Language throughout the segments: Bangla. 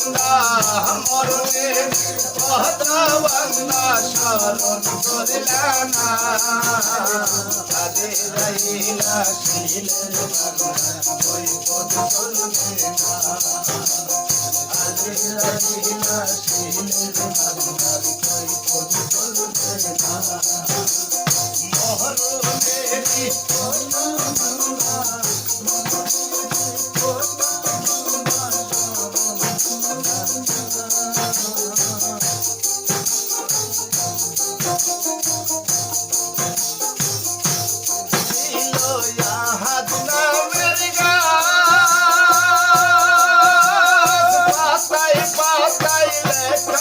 বান্দা মরণে কহতা বান্দা স্মরণ করলা না। তাদের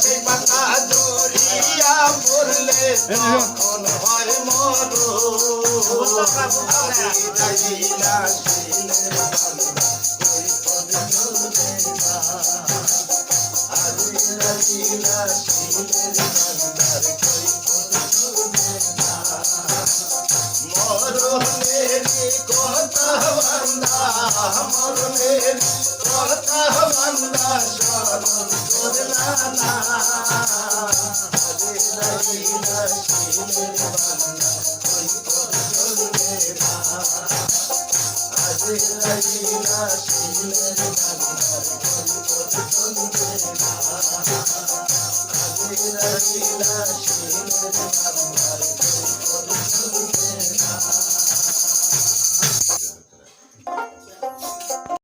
সেই পাতা জড়িয়া মরলে তখন হয় মরু আর মরণের কথা বান্দা স্মরণ করলা না আজ রহিলা শিলের বান্দা